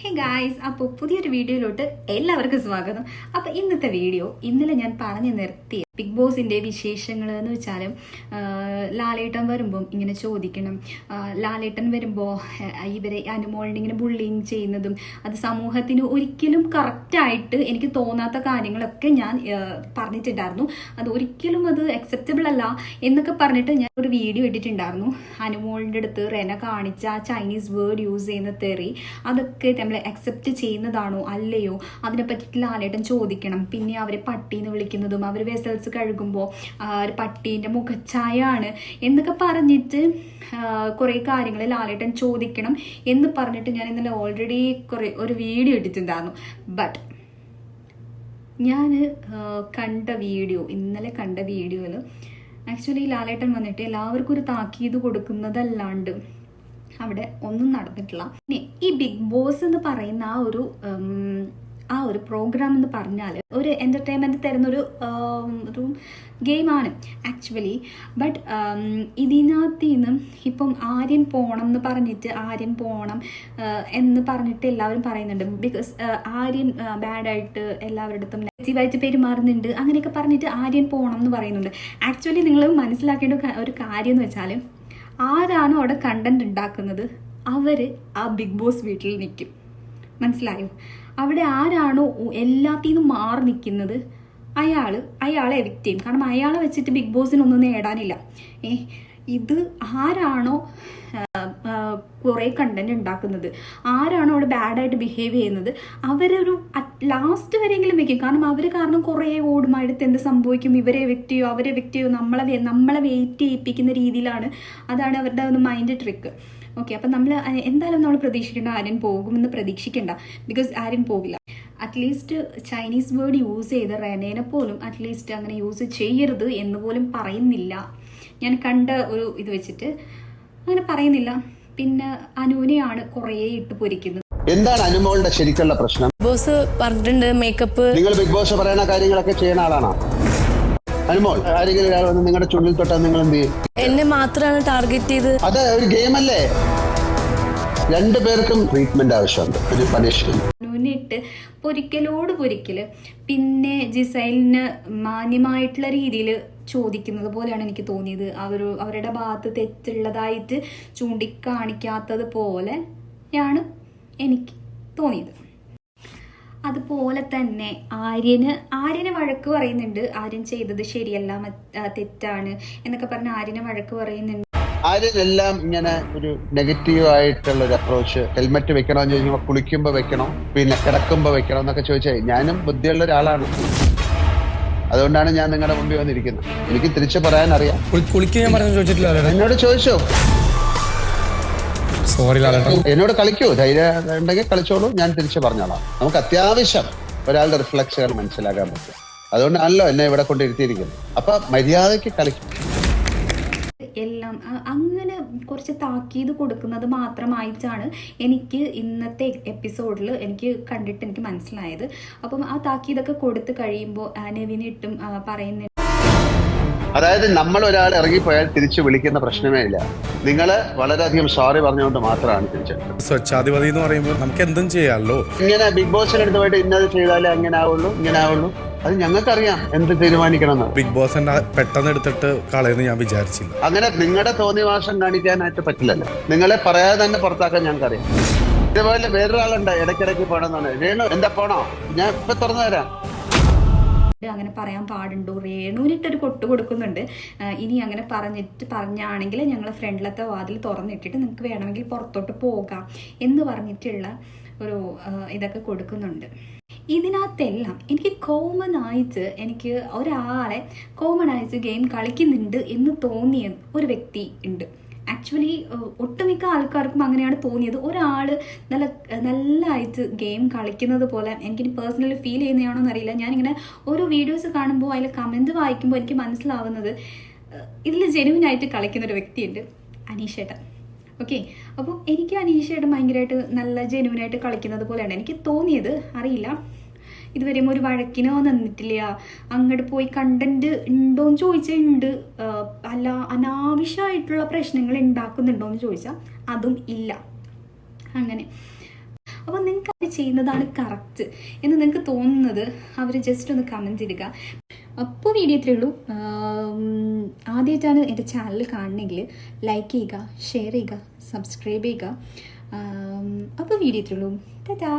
Hey guys അപ്പോൾ പുതിയൊരു വീഡിയോയിലോട്ട് എല്ലാവർക്കും സ്വാഗതം. അപ്പോൾ ഇന്നത്തെ വീഡിയോ ഇന്നലെ ഞാൻ പറഞ്ഞു നിർത്തിയ ബിഗ് ബോസിന്റെ വിശേഷങ്ങൾ എന്ന് വെച്ചാൽ ലാലേട്ടൻ വരുമ്പം ഇങ്ങനെ ചോദിക്കണം. ലാലേട്ടൻ വരുമ്പോൾ ഇവരെ അനുമോളിനെ ഇങ്ങനെ ബുള്ളിങ് ചെയ്യുന്നതും അത് സമൂഹത്തിന് ഒരിക്കലും കറക്റ്റായിട്ട് എനിക്ക് തോന്നാത്ത കാര്യങ്ങളൊക്കെ ഞാൻ പറഞ്ഞിട്ടുണ്ടായിരുന്നു. അത് ഒരിക്കലും അത് അക്സെപ്റ്റബിൾ അല്ല എന്നൊക്കെ പറഞ്ഞിട്ട് ഞാൻ ഒരു വീഡിയോ ഇട്ടിട്ടുണ്ടായിരുന്നു. അനുമോളിന്റെ അടുത്ത് റെന കാണിച്ച ചൈനീസ് വേർഡ് യൂസ് ചെയ്യുന്ന തെറി അതൊക്കെ നമ്മൾ അക്സെപ്റ്റ് ചെയ്യുന്നതാണോ അല്ലയോ? അതിനെ പറ്റിയിട്ട് ലാലേട്ടൻ ചോദിക്കണം. പിന്നെ അവരെ പട്ടീന്ന് വിളിക്കുന്നതും അവർ വെസൽസ് കഴുകുമ്പോൾ ഒരു പട്ടീന്റെ മുഖച്ഛായാണ് എന്നൊക്കെ പറഞ്ഞിട്ട് കുറേ കാര്യങ്ങൾ ലാലേട്ടൻ ചോദിക്കണം എന്ന് പറഞ്ഞിട്ട് ഞാൻ ഇന്നലെ ഓൾറെഡി കുറേ ഒരു വീഡിയോ ഇട്ടിട്ടുണ്ടായിരുന്നു. ബട്ട് ഞാൻ കണ്ട വീഡിയോ ഇന്നലെ കണ്ട വീഡിയോയിൽ ആക്ച്വലി ലാലേട്ടൻ വന്നിട്ട് എല്ലാവർക്കും ഒരു താക്കീത് കൊടുക്കുന്നതല്ലാണ്ട് അവിടെ ഒന്നും നടന്നിട്ടില്ല. പിന്നെ ഈ ബിഗ് ബോസ് എന്ന് പറയുന്ന ആ ഒരു ആ ഒരു പ്രോഗ്രാം എന്ന് പറഞ്ഞാൽ ഒരു എന്റർടൈൻമെന്റ് തരുന്നൊരു ഒരു ഗെയിമാണ് ആക്ച്വലി ബട്ട് ഇതിനകത്ത് നിന്ന് ഇപ്പം ആര്യൻ പോകണം എന്ന് പറഞ്ഞിട്ട് ആര്യൻ പോകണം എന്ന് പറഞ്ഞിട്ട് എല്ലാവരും പറയുന്നുണ്ട്. ബിക്കോസ് ആര്യൻ ബാഡായിട്ട് എല്ലാവരുടെ അടുത്തും നെഗറ്റീവായിട്ട് പെരുമാറുന്നുണ്ട്. അങ്ങനെയൊക്കെ പറഞ്ഞിട്ട് ആര്യൻ പോകണം എന്ന് പറയുന്നുണ്ട്. ആക്ച്വലി നിങ്ങൾ മനസ്സിലാക്കേണ്ട ഒരു കാര്യം എന്ന് വെച്ചാൽ ആരാണോ അവിടെ കണ്ടന്റ് ഉണ്ടാക്കുന്നത്? അവർ ആ ബിഗ് ബോസ് വീട്ടിൽ നിൽക്കും. മനസ്സിലായോ? അവിടെ ആരാണോ എല്ലാത്തിൽ മാറി നിൽക്കുന്നത്? അയാൾ അയാളെ എവിക്റ്റ് ചെയ്യും കാരണം അയാളെ വെച്ചിട്ട് ബിഗ് ബോസിനൊന്നും നേടാനില്ല. ഏ ഇത് ആരാണോ കുറേ കണ്ടന്റ് ഉണ്ടാക്കുന്നത്? ആരാണോ അവിടെ ബാഡായിട്ട് ബിഹേവ് ചെയ്യുന്നത്? അവരൊരു ലാസ്റ്റ് വരെയെങ്കിലും വെക്കും. കാരണം അവർ കാരണം കുറേ ഓടും അടുത്ത് എന്ത് സംഭവിക്കും? ഇവരെ എവിക്റ്റ് ചെയ്യോ അവരെ എവിക്റ്റ് ചെയ്യോ നമ്മളെ നമ്മളെ വെയിറ്റ് ചെയ്യിപ്പിക്കുന്ന രീതിയിലാണ്. അതാണ് അവരുടെ ഒന്ന് മൈൻഡ് ട്രിക്ക് ഓക്കെ അപ്പം നമ്മൾ എന്തായാലും നമ്മൾ പ്രതീക്ഷിക്കേണ്ട ആര്യൻ പോകുമെന്ന് പ്രതീക്ഷിക്കേണ്ട. ബിക്കോസ് ആര്യൻ പോകില്ല അറ്റ്ലീസ്റ്റ് ചൈനീസ് വേർഡ് യൂസ് ചെയ്ത റെനേനെ പോലും അറ്റ്ലീസ്റ്റ് അങ്ങനെ യൂസ് ചെയ്യരുത് എന്ന് പോലും പറയുന്നില്ല. ഞാൻ കണ്ട ഒരു ഇത് വെച്ചിട്ട് അങ്ങനെ പറയുന്നില്ല. പിന്നെ അനുവിനെയാണ് കുറേ ഇട്ട് പൊരിക്കുന്നത്. എന്താണ് അനുമോളുടെ ശരിക്കുള്ള പ്രശ്നം? ബോസ് പറഞ്ഞിട്ടുണ്ട് മേക്കപ്പ് നിങ്ങൾ ബിഗ് ബോസ് പറയുന്ന കാര്യങ്ങളൊക്കെ ചെയ്യുന്ന ആളാണോ? അനുമോൾ ആരെങ്കിലും ഒരാൾ വന്ന് നിങ്ങളുടെ ചുള്ളിൽ തൊട്ടാൽ നിങ്ങൾ എന്ത് ചെയ്യും? എന്നെ മാത്രമാണ് ടാർഗറ്റ് ചെയ്ത്. അത് ഒരു ഗെയിം അല്ലേ? രണ്ടു പേർക്കും ട്രീറ്റ്മെന്റ് ആവശ്യമുണ്ട്. ഒരു പണിഷ്മെന്റ് ഇട്ട് പൊരിക്കലോട് പൊരിക്കൽ പിന്നെ ജിസൈലിന് മാന്യമായിട്ടുള്ള രീതിയിൽ ചോദിക്കുന്നത് പോലെയാണ് എനിക്ക് തോന്നിയത്. അവർ അവരുടെ ഭാഗത്ത് തെറ്റുള്ളതായിട്ട് ചൂണ്ടിക്കാണിക്കാത്തത് പോലെയാണ് എനിക്ക് തോന്നിയത്. അതുപോലെ തന്നെ ആര്യന് ആര്യനെ വഴക്ക് പറയുന്നുണ്ട്. ആര്യൻ ചെയ്തത് ശരിയല്ല തെറ്റാണ് എന്നൊക്കെ പറഞ്ഞ് ആര്യനെ വഴക്ക് പറയുന്നുണ്ട്. ആരെല്ലാം ഇങ്ങനെ ഒരു നെഗറ്റീവ് ആയിട്ടുള്ള ഒരു അപ്രോച്ച് ഹെൽമെറ്റ് വെക്കണമെന്ന് ചോദിക്കുമ്പോൾ കുളിക്കുമ്പോൾ വെക്കണം പിന്നെ കിടക്കുമ്പോൾ വെക്കണം എന്നൊക്കെ ചോദിച്ചാൽ ഞാനും ബുദ്ധിയുള്ള ഒരാളാണ്. അതുകൊണ്ടാണ് ഞാൻ നിങ്ങളുടെ മുമ്പിൽ വന്നിരിക്കുന്നത്. എനിക്ക് തിരിച്ചു പറയാൻ അറിയാം. എന്നോട് ചോദിച്ചോ? സോറി എന്നോട് കളിക്കൂ ധൈര്യം ഉണ്ടെങ്കിൽ കളിച്ചോളൂ ഞാൻ തിരിച്ചു പറഞ്ഞോളാം. നമുക്ക് അത്യാവശ്യം ഒരാളുടെ റിഫ്ലക്സുകൾ മനസ്സിലാക്കാൻ പറ്റും. അതുകൊണ്ടാണല്ലോ എന്നെ ഇവിടെ കൊണ്ടിരുത്തിയിരിക്കുന്നത് അപ്പൊ മര്യാദയ്ക്ക് കളിക്കും. അങ്ങനെ കുറച്ച് താക്കീത് കൊടുക്കുന്നത് മാത്രമായിട്ടാണ് എനിക്ക് ഇന്നത്തെ എപ്പിസോഡിൽ എനിക്ക് കണ്ടിട്ട് എനിക്ക് മനസ്സിലായത്. അപ്പം ആ താക്കീതൊക്കെ കൊടുത്തു കഴിയുമ്പോൾ നെവിനിട്ടും പറയുന്ന അതായത് നമ്മൾ ഒരാൾ ഇറങ്ങിപ്പോയാൽ തിരിച്ചു വിളിക്കുന്ന പ്രശ്നമേ ഇല്ല. നിങ്ങൾ വളരെയധികം സോറി പറഞ്ഞുകൊണ്ട് മാത്രമാണ് തിരിച്ചെടുത്തത് സ്വച്ഛാധിപതി എന്ന് പറയുമ്പോൾ നമുക്ക് എന്തും ചെയ്യാമല്ലോ. ഇങ്ങനെ ബിഗ് ബോസിന്റെ അടുത്ത് പോയിട്ട് ഇന്നത് ചെയ്താലേ അങ്ങനെ ആവുള്ളൂ ഇങ്ങനെ ആവുള്ളൂ. അത് ഞങ്ങൾക്കറിയാം എന്ത് തീരുമാനിക്കണം ബിഗ് ബോസ് എന്നെ പെട്ടെന്ന് എടുത്തിട്ട് കളയെന്ന് ഞാൻ വിചാരിച്ചില്ല. അങ്ങനെ നിങ്ങളുടെ തോന്നിവാസം കാണിക്കാനായിട്ട് പറ്റില്ലല്ലോ. നിങ്ങളെ പറയാതെ തന്നെ പുറത്താക്കാൻ ഞങ്ങൾക്കറിയാം. ഇതേപോലെ വേറൊരാളുണ്ട് ഇടയ്ക്കിടയ്ക്ക് പോണെന്നാണ്. രേണു എന്താ പോണോ? ഞാൻ ഇപ്പൊ തുറന്നു തരാം. അങ്ങനെ പറയാൻ പാടുണ്ടോ? രേണുവിനിട്ടൊരു കൊട്ട് കൊടുക്കുന്നുണ്ട്. ഇനി അങ്ങനെ പറഞ്ഞിട്ട് പറഞ്ഞാണെങ്കിൽ ഞങ്ങൾ ഫ്രണ്ടിലത്തെ വാതിൽ തുറന്നിട്ടിട്ട് നിങ്ങൾക്ക് വേണമെങ്കിൽ പുറത്തോട്ട് പോകാം എന്ന് പറഞ്ഞിട്ടുള്ള ഒരു ഇതൊക്കെ കൊടുക്കുന്നുണ്ട്. ഇതിനകത്തെല്ലാം എനിക്ക് കോമൺ ആയിട്ട് എനിക്ക് ഒരാളെ കോമൺ ആയിട്ട് ഗെയിം കളിക്കുന്നുണ്ട് എന്ന് തോന്നിയ ഒരു വ്യക്തി ഉണ്ട്. ആക്ച്വലി ഒട്ടുമിക്ക ആൾക്കാർക്കും അങ്ങനെയാണ് തോന്നിയത്. ഒരാൾ നല്ല നല്ലതായിട്ട് ഗെയിം കളിക്കുന്നത് പോലെ എനിക്ക് പേഴ്സണലി ഫീൽ ചെയ്യുന്നതാണോ എന്നറിയില്ല ഞാനിങ്ങനെ ഓരോ വീഡിയോസ് കാണുമ്പോൾ അതിൽ കമന്റ് വായിക്കുമ്പോൾ എനിക്ക് മനസ്സിലാവുന്നത് ഇതിൽ ജെനുവിനായിട്ട് കളിക്കുന്ന ഒരു വ്യക്തിയുണ്ട് അനീഷേട്ടൻ. ഓക്കെ അപ്പോൾ എനിക്ക് അനീഷേട്ടൻ ഭയങ്കരമായിട്ട് നല്ല ജെനുവിനായിട്ട് കളിക്കുന്നത് പോലെയാണ്. എനിക്ക് തോന്നിയത് അറിയില്ല. ഇതുവരെയും ഒരു വഴക്കിനോ നിന്നിട്ടില്ല. അങ്ങോട്ട് പോയി കണ്ടന്റ് ഉണ്ടോയെന്ന് ചോദിച്ചാൽ ഉണ്ട് അല്ല അനാവശ്യമായിട്ടുള്ള പ്രശ്നങ്ങൾ ഉണ്ടാക്കുന്നുണ്ടോ എന്ന് ചോദിച്ചാൽ അതും ഇല്ല. അങ്ങനെ. അപ്പോൾ നിങ്ങൾക്ക് അവർ ചെയ്യുന്നതാണ് കറക്റ്റ് എന്ന് നിങ്ങൾക്ക് തോന്നുന്നത് അവർ ജസ്റ്റ് ഒന്ന് കമന്റ് ഇടുക. അപ്പോൾ വീഡിയോ ഇത്രയേ ഉള്ളൂ. ആദ്യമായിട്ടാണ് എന്റെ ചാനൽ കാണണമെങ്കിൽ ലൈക്ക് ചെയ്യുക ഷെയർ ചെയ്യുക സബ്സ്ക്രൈബ് ചെയ്യുക. അപ്പോൾ വീഡിയോ ഇത്രയേ ഉള്ളൂ. ടാറ്റാ